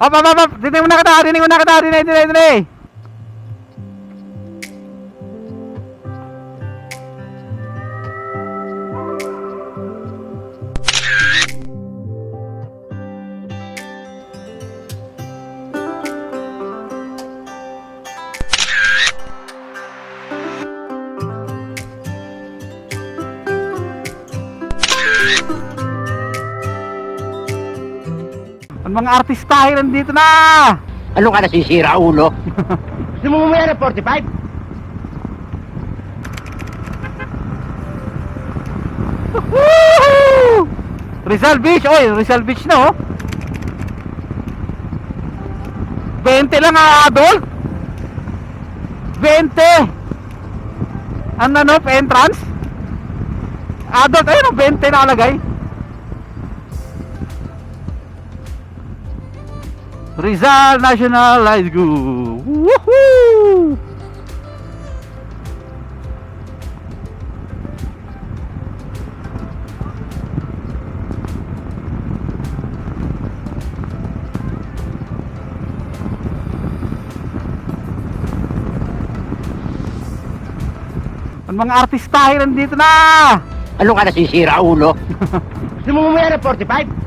Up, up, up, up! Dinig mo na kita! Dinig mo na kita! Dinig, dinig, dinig! Ang mga artista ay nandito na! Ano ka nasisira, ulo? Gusto mo mamaya ng 45? Woohoo! Rizal Beach! Oy, Rizal Beach na oh! 20 lang ah, adult! 20! Ano no, entrance? Adult, ayun oh, 20 nakalagay. Rizal National High School! Woohoo! Ang mga artista ay nandito na! Ano ka nasisira, ulo? Mamaya ng 45?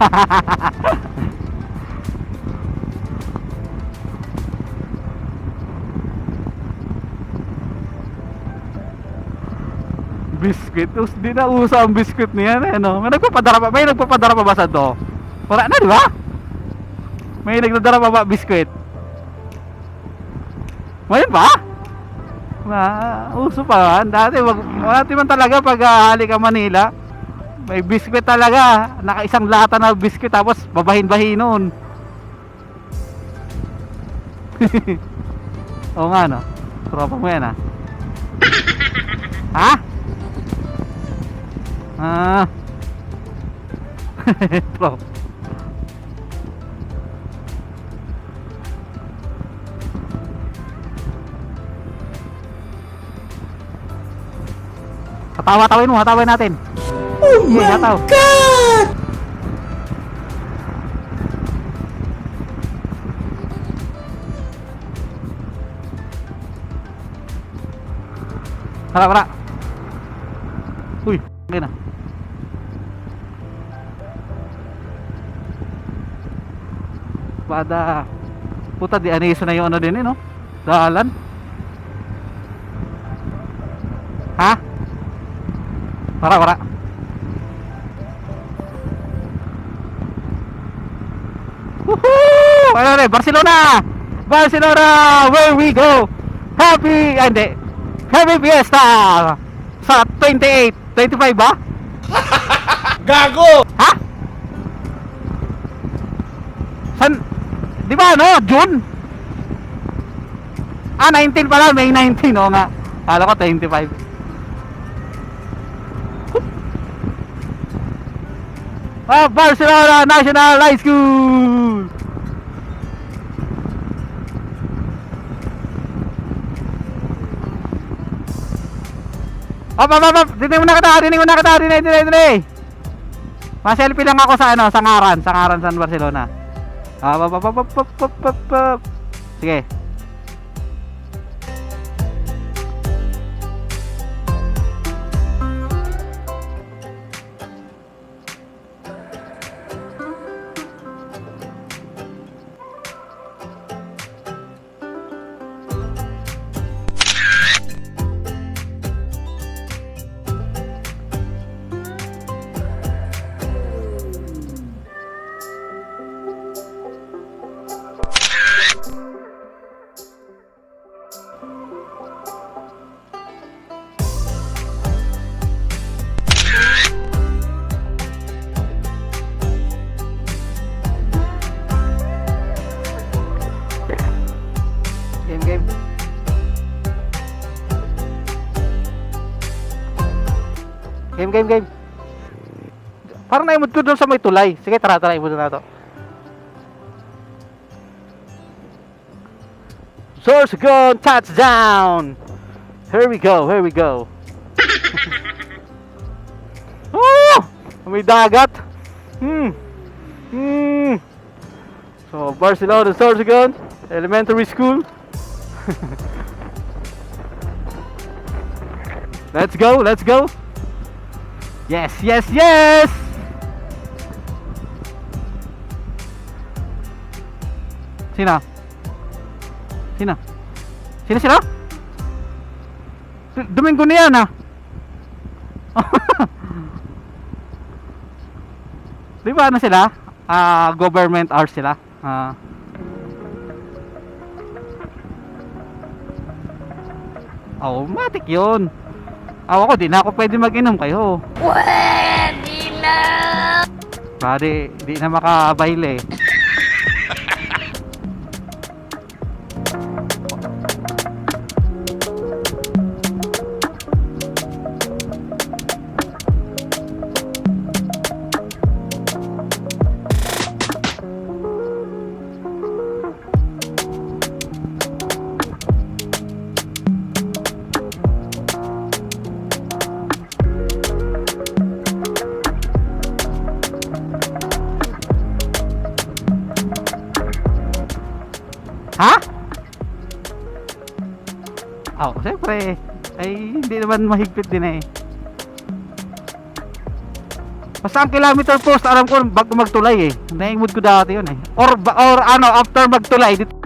Biscuit. Us, di na uso ang biscuit niyan eh, no? May nagpapadara pa, may nagpapadara pa ba sa to? Wala na, di ba? May nagdadara pa ba biscuit? Ngayon ba? Na, uso pa. Dati, wag, dati man talaga pag uh, ka Manila, may biscuit talaga. Naka isang lata na biscuit tapos babahin-bahin nun. Oo nga, no? Tropa mo yan, ah. ha? Ah. Bro. Hatawa-tawin mo, hatawin natin. Oh my hataw. God! Hara, hara. Uy, okay na. Pada puta di aniso na yung ano din eh no? Dalan. Ha? Para para. Ano na, Barcelona! Barcelona! Where we go! Happy, ah, hindi. Happy Fiesta! Sa 28, 25 ba? Gago! Ha? San? Di ba ano? June? Ah, 19 pala. May 19. Oo nga. Kala ko 25. Ah, Barcelona National High School! Up, up, up, up! Dinig mo na kita! Dinig mo na kita! Dinig, dinig, dinig! Ma-selfie lang ako sa ano, sa Ngaran, sa Ngaran San Barcelona. Ah, pop, pop, pop, pop, pop, pop, pop. Sige. Game, game, game. Parang naimod ko doon sa may tulay. Sige, tara, tara, imod na to. Source gun touchdown! Here we go, here we go. oh! May dagat. Hmm. Hmm. So, Barcelona Sorsogon Elementary School. let's go, let's go. Yes, yes, yes! Sino? Sino? Sino sila? Domingo na yan ah. Di ba ano sila? Ah, government hours sila. Ah. Oh, matik yun. Ako, di na ako pwede mag-inom kayo. Pwede na! Pwede, di na makabayle. Ha? Oh, siyempre. Ay, hindi naman mahigpit din eh. Basta ang kilometer post, alam ko bago magtulay eh. Naingmod ko dati yun eh. Or, or ano, after magtulay, dito